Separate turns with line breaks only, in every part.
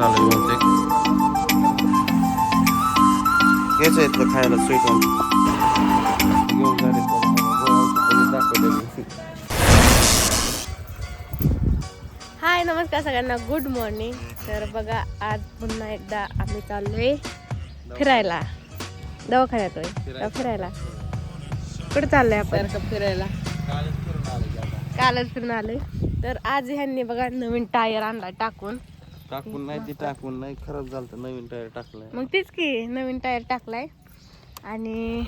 चालू आहे बहुतेक. घ्यायचं इथलं खायला स्वीट घेऊन झाले दाखवले
हाय नमस्कार सगळ्यांना. गुड मॉर्निंग तर बघा आज पुन्हा एकदा आम्ही चाललोय फिरायला. दवाखान्यात होय. फिरायला. कुठे चाललोय आपण? फिरायला. कालच फिरून आलोय. तर आज ह्यांनी बघा नवीन टायर आणला टाकून.
टाकून नाही ती टाकून नाही. खराब झालं तर नवीन टायर टाकलंय.
मग तेच की नवीन टायर टाकलाय. आणि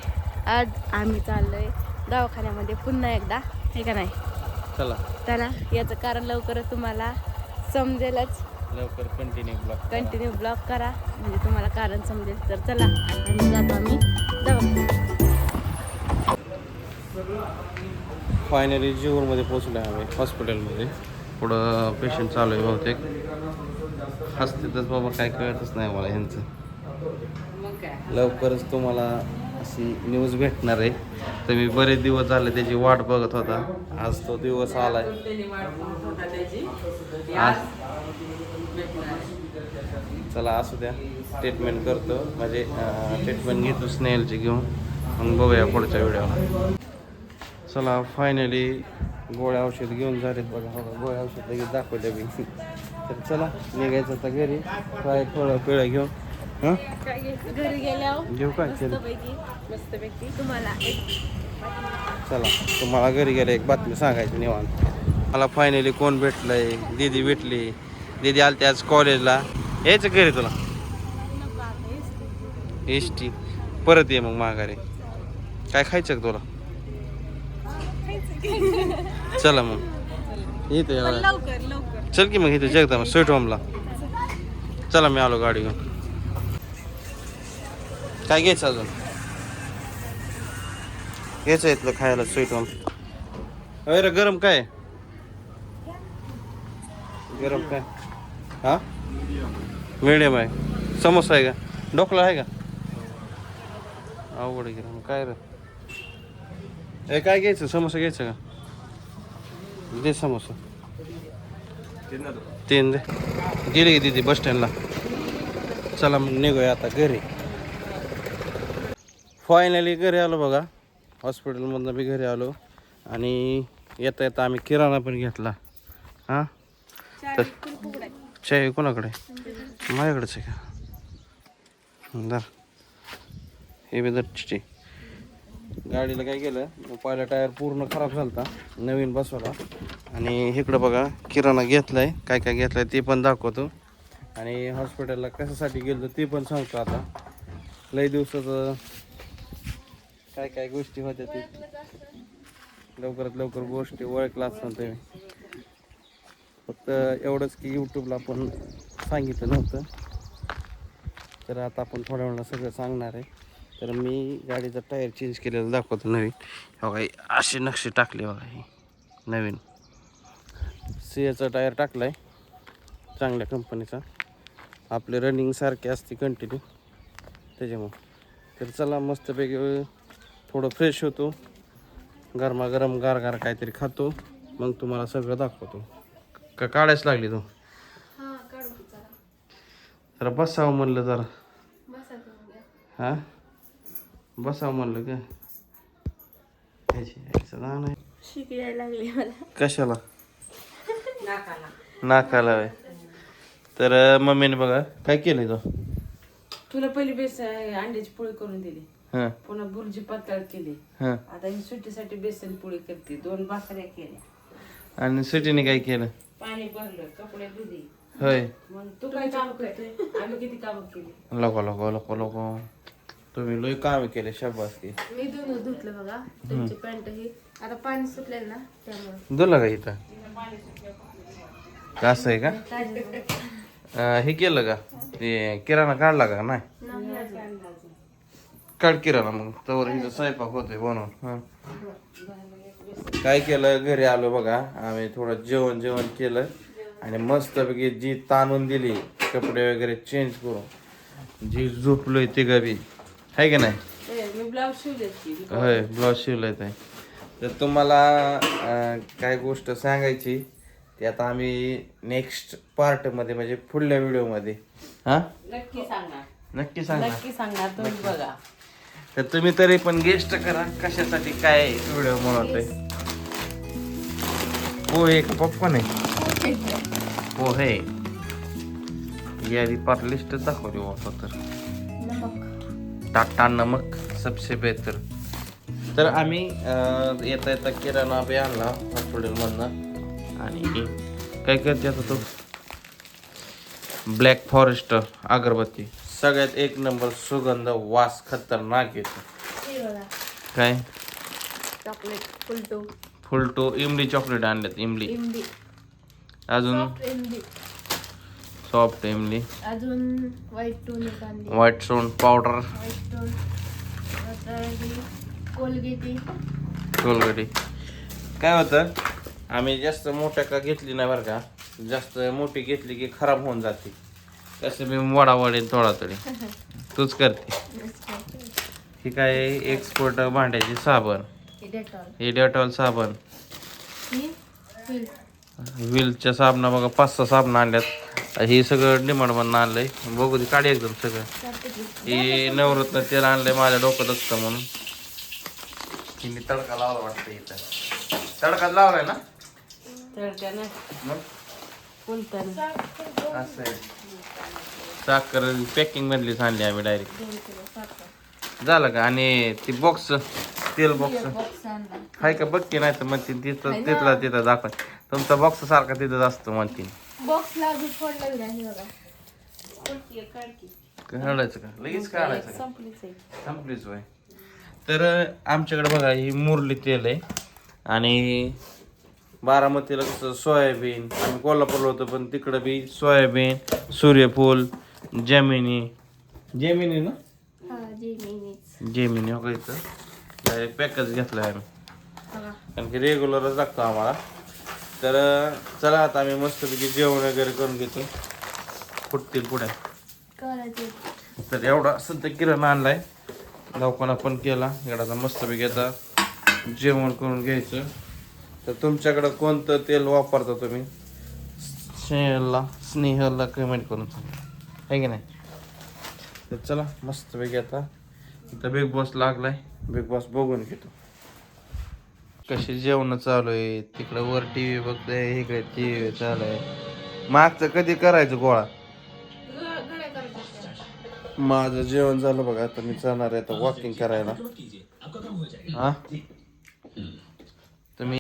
आज आम्ही चाललोय दवाखान्यामध्ये पुन्हा एकदा. हे का नाही?
चला.
चला याचं कारण लवकरच तुम्हाला समजेलच.
लवकर कंटिन्यू ब्लॉक
कंटिन्यू ब्लॉक करा. म्हणजे तुम्हाला कारण समजेल तर चला आता जातो आम्ही दवाखान्यात.
फायनली जीवरमध्ये पोचलो आहे आम्ही हॉस्पिटलमध्ये पुढं पेशंट चालू आहे बहुतेक. हसतेतच बाबा काय कळतच नाही मला ह्यांचं. लवकरच तुम्हाला अशी न्यूज भेटणार आहे. तर मी बरेच दिवस झाले त्याची वाट बघत होता. आज तो दिवस आलाय. आज चला असू द्या. ट्रीटमेंट करतो. म्हणजे ट्रीटमेंट घेतो स्नेलची घेऊन. मग बघूया पुढच्या व्हिडिओला चला फायनली गोळ्या औषध घेऊन झालेत बघा. गोळ्या औषध लगेच दाखवले मी. तर चला निघायचं आता घरी. काय थोडं पिळं घेऊन. हां?
घरी गेल्यावर
घेऊ काय केलं
मस्तपैकी मस्तपैकी तुम्हाला एक
चला तुम्हाला घरी गेले एक बातमी सांगायची निवांत. मला फायनली कोण भेटलंय? दीदी भेटली. दीदी आलती आज कॉलेजला यायचं घरी तुला? S T. परत ये मग माघारी. काय खायचं का तुला? चला मग. येतो.
लवकर लवकर.
चल की मग इथे जगदा स्वीट होमला चला मी आलो गाडी घेऊन. काय घ्यायचं अजून? घ्यायचं इथलं खायला स्वीट होम अरे गरम काय? गरम काय? हा? मिडियम आहे. समोसा आहे का? ढोकला आहे का? अवघड आहे काय रे? ए काय घ्यायचं? समोसा घ्यायचं का? दे समोसा. तीन दे. गेली की दिदी बस स्टँडला चला मग निघूया आता घरी. फायनली घरी आलो बघा. हॉस्पिटलमधनं बी घरी आलो. आणि येता येता आम्ही किराणा पण घेतला. हां? तर चाय कोणाकडे? माझ्याकडेच आहे का? दर हे बी दरची गाडीला काय केलं? पहिला टायर पूर्ण खराब झालता. नवीन बसवला. आणि इकडं बघा किराणा घेतलाय. काय काय घेतलाय ते पण दाखवतो. आणि हॉस्पिटलला कशासाठी गेलो ते पण सांगतो आता. लई दिवसाचं काय काय गोष्टी होत्या ते. लवकरात लवकर गोष्टी ओळखला असताना तुम्ही. फक्त एवढंच की यूट्यूबला पण सांगितलं नव्हतं. तर आता आपण थोड्या वेळा सगळं सांगणार आहे. तर मी गाडीचा टायर चेंज केलेला दाखवतो नवीन. हो काही असे नक्षे टाकले बघा हे नवीन. सीएचा टायर टाकला आहे चांगल्या कंपनीचा आपले रनिंग सारखे असते कंटिन्यू त्याच्यामुळं. तर चला मस्तपैकी थोडं फ्रेश होतो. गरमागरम गार गार काहीतरी खातो. मग तुम्हाला सगळं दाखवतो. का काढायच लागली तू? जरा. बसावं म्हणलं जरा. हां? बसावं म्हणलं का? नाही कशाला? नाकाला. होय. तर मम्मीने बघा काय केलंय तो?
तुला पहिली बेस अंड्याची पोळी करून दिली.
हां.
पुन्हा बुर्जी पातळ केली.
हां.
आता ही सुट्टीसाठी बेसन पोळी करते. दोन भाकऱ्या केल्या.
आणि सुटीने काय केलं?
पाणी भरलं कपडे धुली.
होय.
मग तू काय काम करते आम्ही किती काम केली?
लोक लोक लोक लोक तुम्ही लय काम केले शाबास की.
मी दोन धुतलं बघा. तुमची पॅन्ट ही. आता पाणी सुटलेलं ना त्यामुळे.
दुला का इथं? का असं आहे का? हे केलं का? ते किराणा काढला का? नाही? काढ किराणा मग. तवर हिचा स्वयंपाक होतोय बनवून. हा. काय केलं? घरी आलो बघा. आम्ही थोडं जेवण जेवण केलं. आणि मस्तपैकी जी ताणून दिली कपडे वगैरे चेंज करून. जी झोपलोय ते गबी आहे का नाही? होय ब्लाऊज शिवलाय ते तर तुम्हाला काय गोष्ट सांगायची? ते आता आम्ही नेक्स्ट पार्टमध्ये म्हणजे पुढल्या व्हिडिओमध्ये हां?
नक्की सांगणार.
नक्की सांगा
नक्की सांगणार तुम्ही बघा.
तर तुम्ही तरी पण गेस्ट करा कशासाठी काय व्हिडिओ बनवतोय. पोहे का पप्पन आहे. पोहे यादी पार लिस्ट दाखवली होता तर. टाटा नमक सबसे बेहतर तर आम्ही अं, येता येता किराणा बी आणला हॉस्पिटलमधनं आणि काय करते आता तो ब्लॅक फॉरेस्ट अगरबत्ती. सगळ्यात एक नंबर सुगंध वास खतरनाक येतो. काय?
चॉकलेट फुलटो
फुलटो इमली चॉकलेट आणल्यात इमली.
इमली.
अजून? सॉफ्ट इमली.
अजून व्हाईट
व्हाईट सोन पावडर
कोलगेटी.
कोलगडी काय होतं? आम्ही जास्त मोठ्या का घेतली नाही बरं का. जास्त मोठी घेतली की खराब होऊन जाते. तसं मी वडा वडेन थोडा तरी तूच करते. ही काय एक्सपोर्ट भांड्याची साबण. हे डेटॉल. साबण. व्हीलच्या साबणा बघा पाच सहा साबण आणल्यात. हे सगळं डिमांडमधनं आणलंय. बघू दे काढी एकदम सगळं. हे नवरत्न तेल आणलंय माझ्या डोक्यात असतं म्हणून. हिने तडका लावला वाटतं इथं. तडका लावलाय ना? मग?
फुलताना
असं आहे. साखर पॅकिंग मधलीच आणली आम्ही डायरेक्ट झालं का? आणि ती बॉक्स तेल बॉक्स
बॉक्स आणला.
हाय का? बघ की नाही तर म्हणते तिथं तिथला तिथं दाखव. तुमचा बॉक्स सारखा तिथंच असतो म्हणते
बॉक्स लागू फोडला नाही बघा.
काढायचं का? लगेच काढायचं का?
संपलीच आहे.
संपलीच वय तर आमच्याकडे बघा ही मुरली तेल आहे. आणि बारामतीला कसं सोयाबीन आम्ही कोल्हापूरला होतो पण तिकडं बी सोयाबीन सूर्यफूल जमिनी. जमिनी ना?
हा
जेमिनी हो इथं? डायरेक्ट पॅकच घेतलाय आम्ही. कारण की रेग्युलरच लागतो आम्हाला. तर चला आता आम्ही मस्तपैकी जेवण वगैरे करून घेतो. फुटतील पुढे. तर एवढा सध्या किराणा आणलाय. दवाखाना पण केला. एवढा मस्तपैकी आता जेवण करून घ्यायचं. तर तुमच्याकडं कोणतं तेल वापरता तुम्ही? स्नेहलला स्नेहलला कमेंट करून सांगा. आहे की नाही? तर चला मस्तपैकी आता. इथं बिग बॉस लागलाय. बिग बॉस बघून घेतो. कशी जेवण चालू आहे? तिकडं वर टी व्ही बघतोय इकडे टी व्ही चालू आहे. मागचं कधी करायचं गोळा? माझं जेवण झालं बघा आता मी जाणार आहे आता वॉकिंग करायला. हा? तुम्ही